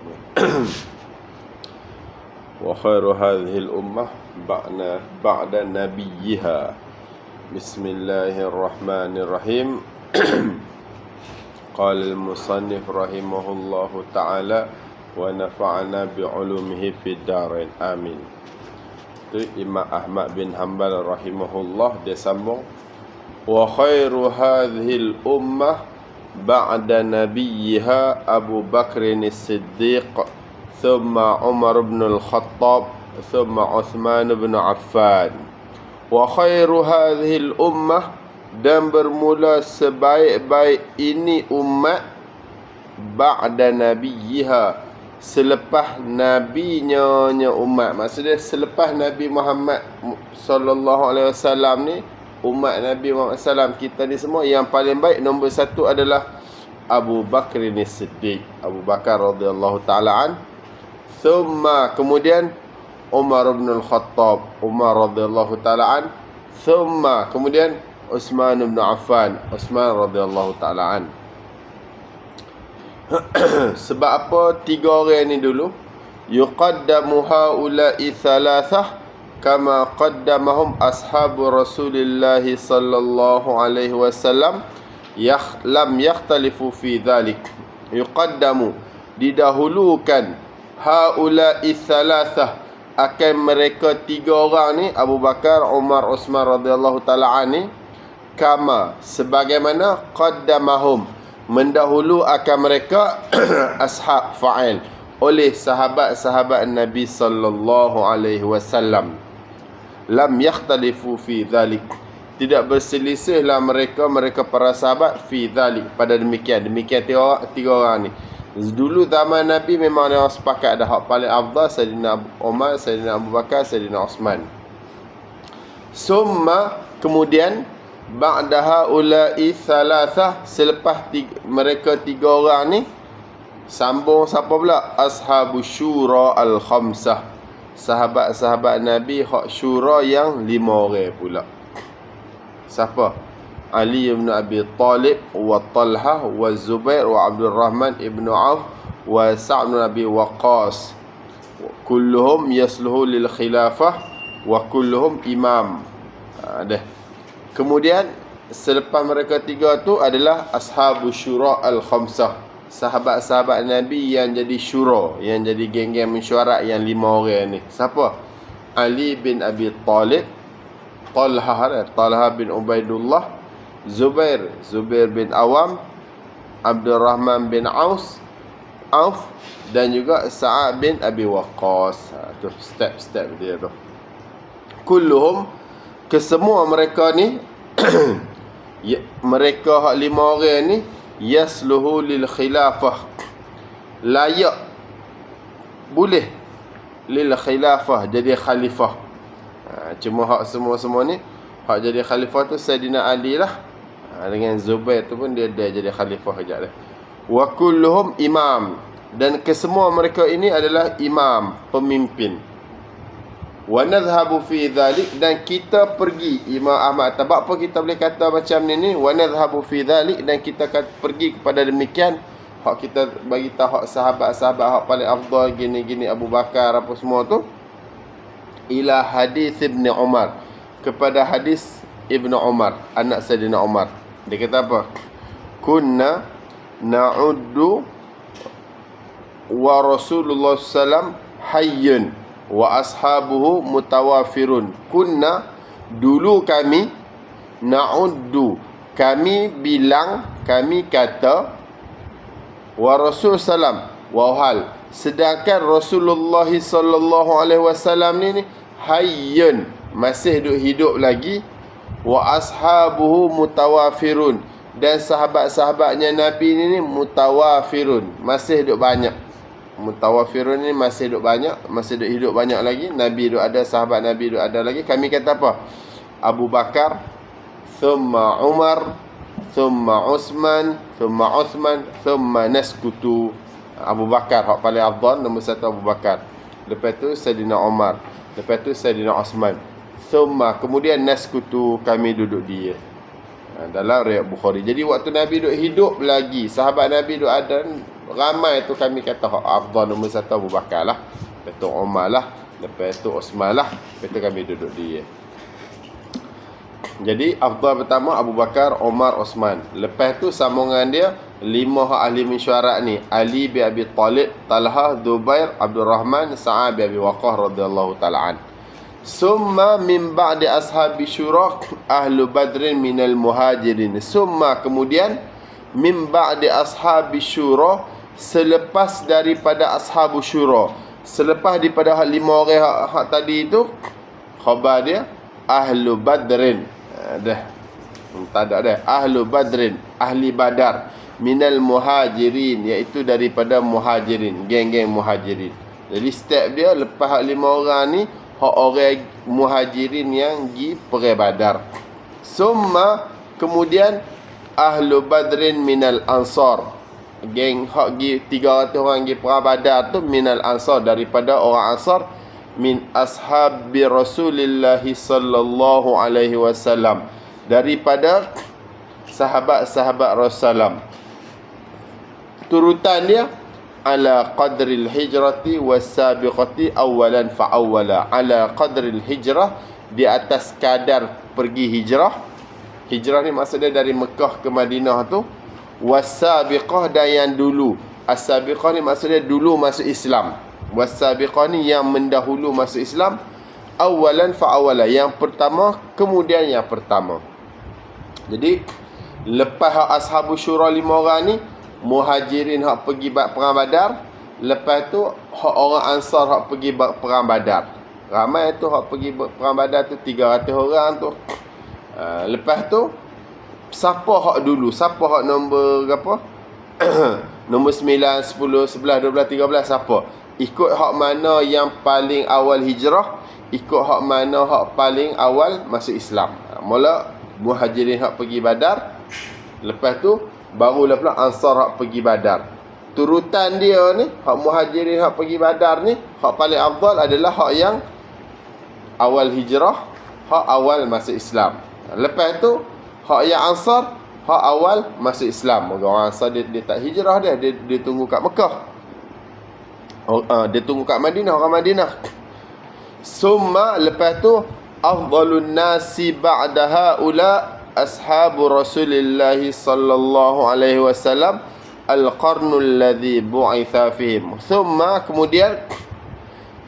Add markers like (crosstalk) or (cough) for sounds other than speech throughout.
(coughs) وخير هذه الأمة بعد بعد نبيها بسم الله الرحمن الرحيم (coughs) قال المصنف رحمه الله تعالى ونفعنا بعلومه في الدارين آمين itu Imam Ahmad bin Hanbal rahimahullah dia sambung wa khairu hadhil ummah ba'da nabiyha Abu Bakr as-Siddiq thumma Umar bin al-Khattab thumma Uthman bin Affan. Wa khairu hadhil ummah dan bermula sebaik-baik ini umat ba'da nabiyha selepas nabinya nya umat. Maksudnya selepas Nabi Muhammad sallallahu alaihi wasallam ni umat Nabi Muhammad sallam kita ni semua yang paling baik nombor satu adalah Abu Bakar ni Siddiq Abu Bakar radhiyallahu taala an. Thumma kemudian Umar bin Al-Khattab Umar radhiyallahu taala an. Thumma kemudian Utsman bin Affan Utsman radhiyallahu taala an. (clears throat) Sebab apa tiga orang ni dulu? Yuqaddamu haula'i thalathah kama qaddamahum ashabu Rasulillah sallallahu alaihi wasallam yakh lam yakhtalifu fi dhalik. Yuqaddamu didahulukan haula'i thalathah akan mereka tiga orang ni Abu Bakar, Umar, Utsman radhiyallahu taala ni kama sebagaimana qaddamahum mendahulu akan mereka (clears throat) ashab fa'il oleh sahabat-sahabat Nabi sallallahu alaihi wasallam lam yakhtalifu fi dhalik. Tidak berselisihlah mereka mereka para sahabat fi dhalik. Pada demikian demikian tiga, tiga orang ni. Dulu zaman Nabi memang dia orang sepakat dah hak paling afdal Sayyidina Umar Sayyidina Abu Bakar Sayyidina Osman. Summa kemudian ba'daha ulai thalathah selepas tiga, mereka tiga orang ni sambung siapa pula? Ashabus syura al khamsah sahabat-sahabat nabi hak syura yang lima orang pula. Siapa? Ali bin Abi Talib wa Talha wa Zubair wa Abdul Rahman ibn Auf wa Sa'd bin Abi Waqqas. Kulluhum yasluhu lil khilafah wa kulluhum imam. Ha, Kemudian selepas mereka tiga tu adalah ashabus syura al-khamsah. Sahabat-sahabat Nabi yang jadi syura, yang jadi geng-geng mesyuarat yang lima orang ni. Siapa? Ali bin Abi Talib, Talha, Talha bin Ubaidullah, Zubair, Zubair bin Awam, Abdul Rahman bin Aus, Auf dan juga Sa'ad bin Abi Waqqas. Ha, tu step-step dia tu. Kulluhum kesemua mereka ni (clears throat) ya, mereka hak lima orang ni yasluhu lil khilafah. Layak boleh lil khilafah jadi khalifah. Ha, cuma hak semua-semua ni hak jadi khalifah tu Sayyidina Ali lah. Ha, dengan Zubair tu pun dia dia jadi khalifah kejap dah wa kulluhum imam. Dan kesemua mereka ini adalah imam pemimpin wa nadhhabu fi dhalik. Dan kita pergi Imam Ahmad sebab apa kita boleh kata macam ni ni. Wa nadhhabu fi dhalik. Dan kita akan pergi kepada demikian. Hak kita bagi tahu hak sahabat-sahabat hak paling afdal gini-gini Abu Bakar apa semua tu. Ila hadis Ibn Umar. Kepada hadis Ibn Umar anak Sayyidina Umar. Dia kata apa? Kunna na'uddu wa Rasulullah sallam hayyun wa ashabuhu mutawafirun. Kunna dulu kami na'uddu. Kami bilang kami kata wa rasul salam. Wa hal. Sedangkan Rasulullah sallallahu alaihi wasallam ni hayyun masih hidup hidup lagi. Wa ashabuhu mutawafirun. Dan sahabat-sahabatnya Nabi ni mutawafirun. Masih hidup banyak mutawafirun ni masih hidup banyak masih hidup hidup banyak lagi. Nabi hidup ada sahabat nabi hidup ada lagi. Kami kata apa? Abu Bakar thumma Umar thumma Uthman thumma Uthman thumma naskutu. Abu Bakar hak paling afdal nombor satu Abu Bakar. Lepas tu Sayyidina Umar. Lepas tu Sayyidina Uthman. Thumma kemudian naskutu kami duduk dia. Ha, dalam riwayat Bukhari. Jadi waktu Nabi duduk hidup lagi sahabat Nabi duduk ada Ramai tu kami kata hak afdal nombor satu Abu Bakar lah. Lepas tu Umar lah. Lepas tu Osman lah. Lepas tu kami duduk dia. Jadi afdal pertama Abu Bakar, Omar, Osman. Lepas tu sambungan dia lima ahli mesyuarat ni. Ali bin Abi Talib, Talha, Zubair, Abdul Rahman, Sa'ad bin Abi Waqqah radhiyallahu taala an. Summa min ba'di ashabi syura ahlu badrin minal muhajirin. Summa kemudian min ba'di ashabi syura selepas daripada ashabu syura. Selepas daripada hak lima orang hak, hak tadi itu khabar dia ahlu badrin. Dah. Tak ada dah. Ahlu badrin ahli badar. Minal muhajirin iaitu daripada muhajirin geng-geng muhajirin. Jadi step dia lepas lima orang ni hak orang muhajirin yang pergi perang badar. Summa kemudian ahlu badrin minal ansar geng hak gi 300 orang gi perang badar tu minal ansar daripada orang ansar min ashabi Rasulillah sallallahu alaihi wasallam daripada sahabat-sahabat Rasulullah. Turutan dia ala qadril hijrati wasabiqati awalan fa awwala ala qadril hijrah di atas kadar pergi hijrah. Hijrah ni maksudnya dari Mekah ke Madinah tu wasabiqah dan yang dulu. As-sabiqah ni maksudnya dulu masuk Islam. Wasabiqah ni yang mendahulu masuk Islam awalan fa awala. Yang pertama kemudian yang pertama. Jadi lepas ashabu syura lima orang ni muhajirin hak pergi perang badar. Lepas tu hak orang ansar hak pergi perang badar. Ramai tu hak pergi perang badar tu 300 orang tu. Uh, lepas tu siapa hak dulu? Siapa hak nombor berapa (clears throat) nombor 9 10 11 12 13 siapa? Ikut hak mana yang paling awal hijrah? Ikut hak mana hak paling awal masuk Islam? Mula muhajirin hak pergi badar. Lepas tu barulah pula ansar hak pergi badar. Turutan dia ni hak muhajirin hak pergi badar ni hak paling afdal adalah hak yang awal hijrah hak awal masuk Islam. Lepas tu hak yang ansar hak awal masuk Islam orang ansar dia, dia tak hijrah dia dia, dia tunggu kat Mekah uh, dia tunggu kat Madinah orang Madinah. Summa lepas tu afdalun nasi ba'da haula ashabu Rasulillah sallallahu alaihi wasallam al-qarnu alladhi bu'itha fihim. Summa kemudian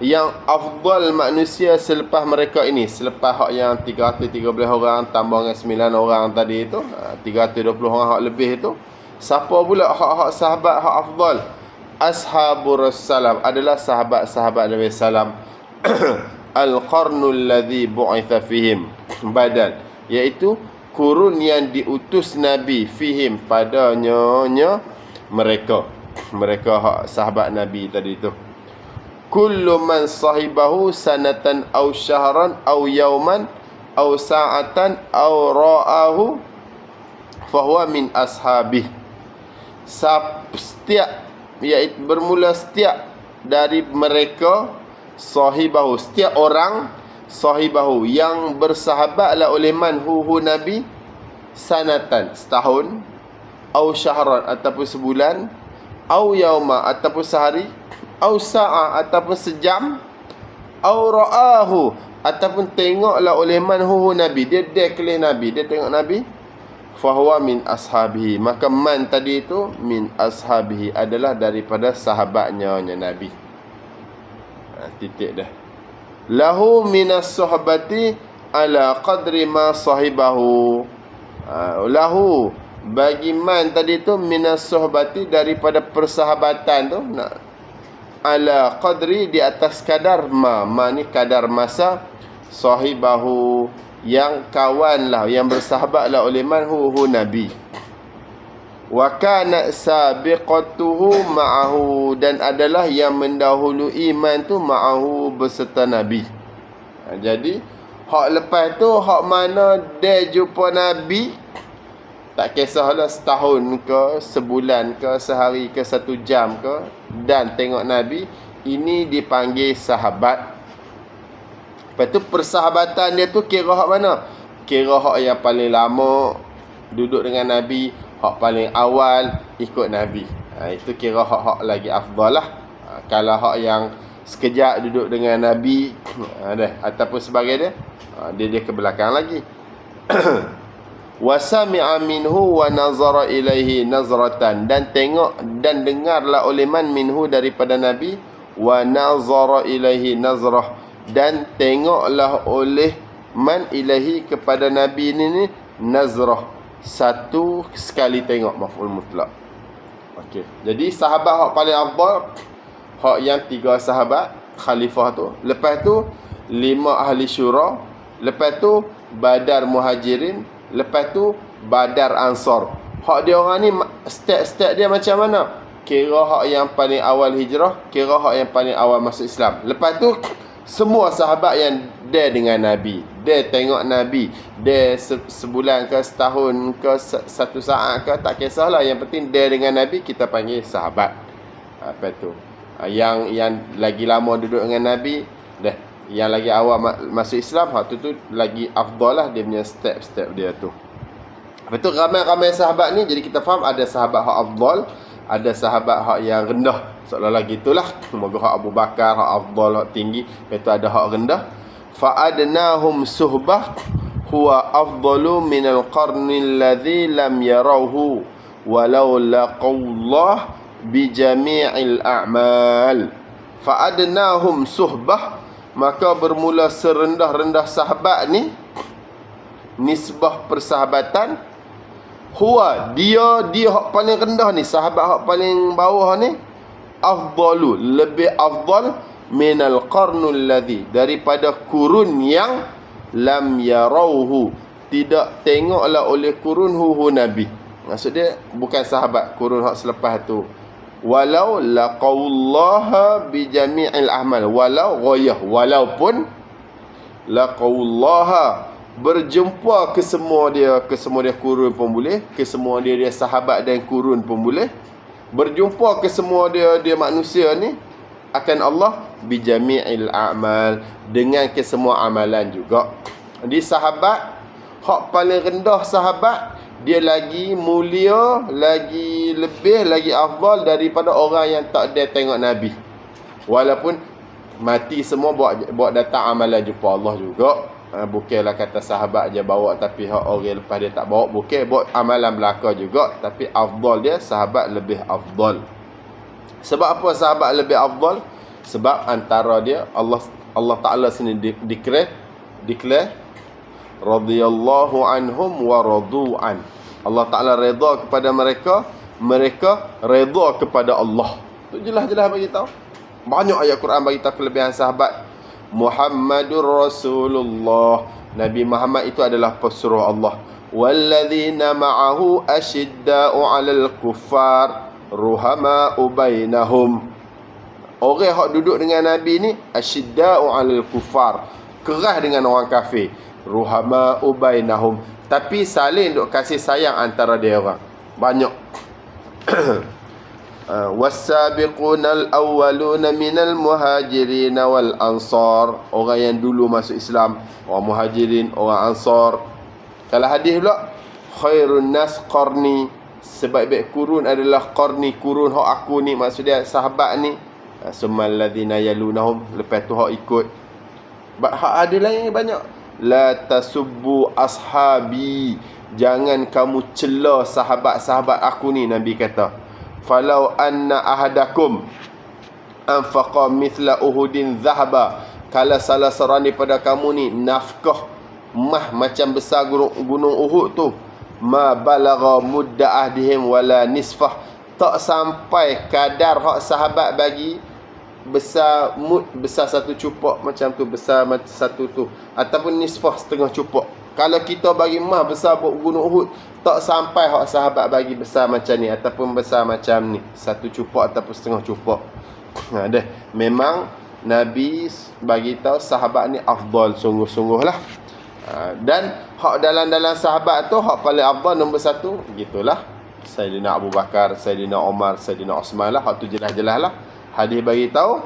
yang afdal manusia selepas mereka ini selepas hak yang 313 orang tambah dengan 9 orang tadi itu 320 orang hak lebih itu siapa pula hak-hak sahabat hak afdal? Ashabur salam adalah sahabat-sahabat Nabi salam. (clears throat) Al-qarnul ladzi bu'itha fihim (clears throat) badal iaitu kurun yang diutus Nabi fihim padanya mereka. (clears throat) Mereka sahabat Nabi tadi tu kullu man sahibahu sanatan aw syahran aw yawman aw sa'atan aw ra'ahu fahuwa min ashabih. Setiap iaitu bermula setiap dari mereka sahibahu. Setiap orang sahibahu yang bersahabatlah oleh man hu, hu nabi sanatan setahun au syahran ataupun sebulan au yauma ataupun sehari au sa'a ataupun sejam. Au ra'ahu ataupun tengoklah oleh man hu, hu nabi. Dia deklar nabi. Dia tengok nabi. Fahuwa min ashabihi. Maka man tadi itu min ashabihi adalah daripada sahabatnya Nabi. Ha, titik dah. Lahu minas sahabati ala qadri ma sahibahu. Ha, lahu bagi man tadi itu minas sahabati daripada persahabatan tu nak ala qadri di atas kadar ma. Ma ni kadar masa sahibahu yang kawanlah yang bersahabatlah oleh man hu, hu nabi. Wa kana sabiqatuhu ma'ahu dan adalah yang mendahului iman tu ma'ahu beserta nabi. Ha, jadi hak lepas tu hak mana dia jumpa nabi tak kisahlah setahun ke sebulan ke sehari ke satu jam ke dan tengok nabi ini dipanggil sahabat Lepas tu persahabatan dia tu kira hak mana? Kira hak yang paling lama duduk dengan Nabi, hak paling awal ikut Nabi. Ha, itu kira hak-hak lagi afdal lah. Ha, kalau hak yang sekejap duduk dengan Nabi (coughs) ha, dah, ataupun sebagai dia, ha, dia dia ke belakang lagi. (coughs) Wasami'a minhu wa nazara ilaihi nazratan. Dan tengok dan dengarlah oleh man minhu daripada Nabi wa nazara ilaihi nazrah. Dan tengoklah oleh man ilahi kepada Nabi ini ni nazrah. Satu sekali tengok maf'ul mutlak. Okey. Jadi sahabat hak paling afdal hak yang tiga sahabat khalifah tu. Lepas tu lima ahli syura, lepas tu Badar Muhajirin, lepas tu Badar Ansar. Hak dia orang ni step-step dia macam mana? Kira hak yang paling awal hijrah, kira hak yang paling awal masuk Islam. Lepas tu semua sahabat yang dia dengan Nabi. Dia tengok Nabi. Dia sebulan ke setahun ke satu saat ke tak kisahlah. Yang penting dia dengan Nabi kita panggil sahabat. Apa tu? Yang yang lagi lama duduk dengan Nabi, dah yang lagi awal masuk Islam, hak tu lagi afdal lah dia punya step-step dia tu. Apa tu ramai-ramai sahabat ni jadi kita faham ada sahabat hak afdal, ada sahabat hak yang rendah. Seolah-olah gitulah. (coughs) Moga hak Abu Bakar, hak afdal, hak tinggi, lepas tu ada hak rendah fa'adnahum suhbah huwa afdalu minal qarni alladhi lam yarawhu walau laqullah bi jami'il a'mal fa'adnahum suhbah maka bermula serendah-rendah sahabat ni nisbah persahabatan huwa dia dia hak paling rendah ni sahabat hak paling bawah ni afdalu lebih afdal minal qarnul ladhi daripada kurun yang lam yarauhu tidak tengoklah oleh kurun hu nabi. Maksud dia bukan sahabat kurun hak selepas tu walau laqallaha bi jami'il ahmal walau ghayah walaupun laqallaha berjumpa ke semua dia ke semua dia kurun pun boleh ke semua dia dia sahabat dan kurun pun boleh. Berjumpa ke semua dia dia manusia ni akan Allah bijami'il a'mal dengan kesemua amalan juga. Di sahabat hak paling rendah sahabat dia lagi mulia, lagi lebih, lagi afdal daripada orang yang tak ada tengok Nabi. Walaupun mati semua buat buat datang amalan jumpa Allah juga. Ha, bukanlah kata sahabat aja bawa tapi hak orang lepas dia tak bawa bukan buat amalan belaka juga tapi afdal dia sahabat lebih afdal. Sebab apa sahabat lebih afdal? Sebab antara dia Allah Allah Taala sini declare declare radhiyallahu anhum wa radu'an. Allah Taala redha kepada mereka, mereka redha kepada Allah. Tu jelas-jelas bagi tahu. Banyak ayat Quran bagi tahu kelebihan sahabat Muhammadur Rasulullah. Nabi Muhammad itu adalah pesuruh Allah. Walladzina ma'ahu ashidda'u 'alal kuffar ruhama'u bainahum orang yang duduk dengan nabi ni asyidda'u 'alal kufar keras dengan orang kafir ruhama'u bainahum tapi saling duk kasih sayang antara dia orang. Banyak. (clears throat) Ah, wasabiqunal awwaluna minal muhajirin wal ansar. Orang yang dulu masuk Islam orang muhajirin orang ansar. Kalau hadis pula khairun nas qarni. Sebaik-baik kurun adalah qarni kurun hak aku ni maksud dia sahabat ni. Ha, summal ladzina yalunhum lepas tu hak ikut. Hak ada lain banyak la tasubbu ashabi. Jangan kamu cela sahabat-sahabat aku ni nabi kata. Falau anna ahadakum anfaqa mithla uhudin zahaba. Kalau salah seorang daripada kamu ni nafkah mah macam besar gunung, gunung Uhud tu ma balagha mudda ahdihim wala nisfah. Tak sampai kadar hak sahabat bagi besar mud besar satu cupok macam tu besar macam satu tu. Ataupun nisfah setengah cupok kalau kita bagi mah besar gunung Uhud tak sampai hak sahabat bagi besar macam ni ataupun besar macam ni. Satu cupok ataupun setengah cupok ha deh. Memang nabi bagi tahu sahabat ni afdal sungguh-sungguh lah. Ha, dan hak dalam-dalam sahabat tu hak paling afdal nombor satu gitulah. Sayyidina Abu Bakar, Sayyidina Omar, Sayyidina Osman lah. Hak tu jelas-jelas lah hadis bagi tahu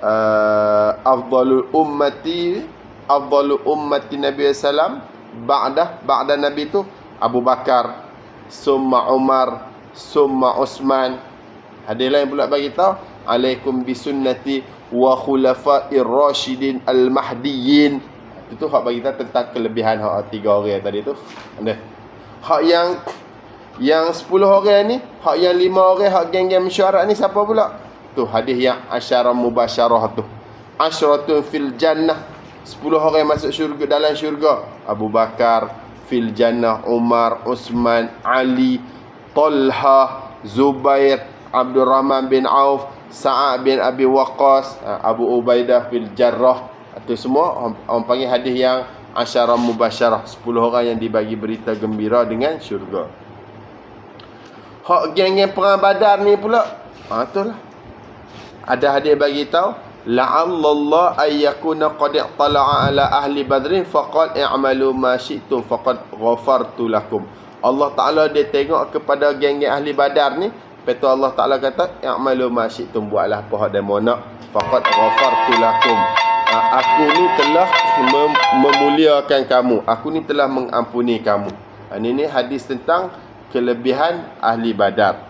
uh, afdalul ummati afdalul ummati Nabi sallam ba'da ba'da Nabi tu Abu Bakar summa Umar summa Osman Hadis lain pula bagi tahu, alaikum bisunnati wa khulafa'ir rasyidin al-mahdiyyin. Itu hak bagi tahu tentang kelebihan hak tiga orang tadi tu. Ada. Hak yang yang 10 orang ni, hak yang 5 orang hak geng-geng mesyuarat ni siapa pula? Tu hadis yang asyara mubasyarah tu. Asyratun fil jannah. 10 orang masuk syurga dalam syurga. Abu Bakar fil jannah, Umar, Uthman, Ali, Talha, Zubair, Abdul Rahman bin Auf, Sa'ad bin Abi Waqqas, ha, Abu Ubaidah bin Jarrah. Itu semua orang panggil hadis yang asyara mubasyarah. 10 orang yang dibagi berita gembira dengan syurga. Hak geng-geng perang badar ni pula. Ha, itulah. Ada hadis bagi tahu. La'allallah ayyakuna qad tala'a ala ahli badrin faqad i'malu ma syi'tum faqad ghafartu lakum. Allah Ta'ala dia tengok kepada geng-geng ahli badar ni Lepas Allah Ta'ala kata, Ya'malu masyitum buatlah apa yang demo nak. Faqad ghafartu lakum. Ha, aku ni telah mem memuliakan kamu. Aku ni telah mengampuni kamu. Ini, ni hadis tentang kelebihan ahli badar.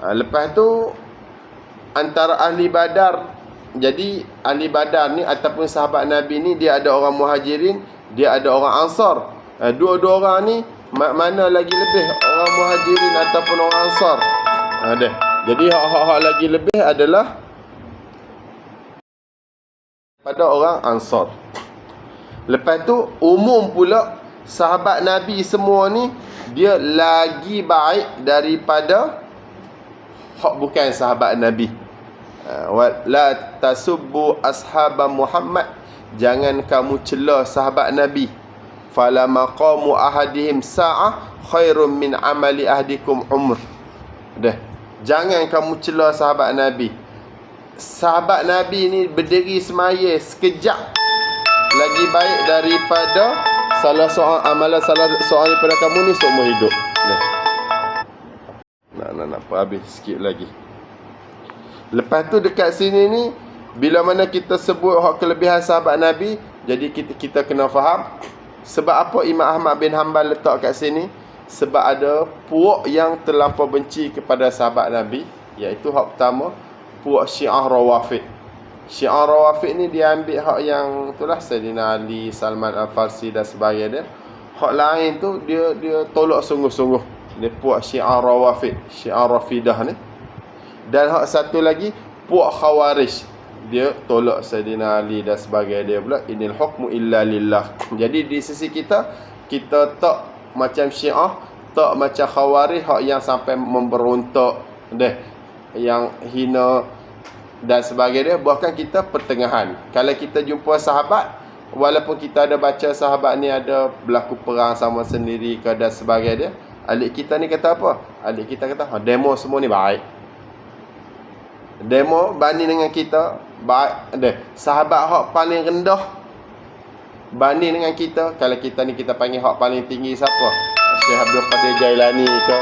Ha, lepas tu, antara ahli badar, jadi ahli badar ni ataupun sahabat Nabi ni, dia ada orang muhajirin, dia ada orang ansar. Dua-dua orang ni, mana lagi lebih orang muhajirin ataupun orang ansar? Ada. Jadi hak-hak lagi lebih adalah pada orang Ansar. Lepas tu umum pula sahabat Nabi semua ni dia lagi baik daripada hak bukan sahabat Nabi. Wa la tasubbu ashab Muhammad. Jangan kamu celah sahabat Nabi. Fala maqamu ahadihim sa'ah khairum min amali ahdikum umr. Dah. Jangan kamu celah sahabat Nabi. Sahabat Nabi ni berdiri semaya sekejap lagi baik daripada salah seorang amalan salah seorang daripada kamu ni seumur hidup. Nak nak habis sikit lagi. Lepas tu dekat sini ni bila mana kita sebut hak kelebihan sahabat Nabi, jadi kita kita kena faham sebab apa Imam Ahmad bin Hanbal letak kat sini? sebab ada puak yang terlampau benci kepada sahabat Nabi iaitu hak pertama puak Syiah Rawafid Syiah Rawafid ni dia ambil hak yang itulah Sayyidina Ali, Salman Al-Farsi dan sebagainya hak lain tu dia dia tolak sungguh-sungguh dia puak Syiah Rawafid Syiah Rafidah ni. Dan hak satu lagi puak Khawarij. Dia tolak Sayyidina Ali dan sebagainya dia pula. Inil hukmu illa lillah. Jadi di sisi kita kita tak macam Syiah tak macam Khawarij hak yang sampai memberontak deh yang hina dan sebagainya bahkan kita pertengahan. Kalau kita jumpa sahabat walaupun kita ada baca sahabat ni ada berlaku perang sama sendiri ke dan sebagainya alik kita ni kata apa? Alik kita kata ha, demo semua ni baik. Demo banding dengan kita baik. Deh sahabat hak paling rendah banding dengan kita kalau kita ni kita panggil hak paling tinggi siapa? Syekh Abdul Qadir Jailani ke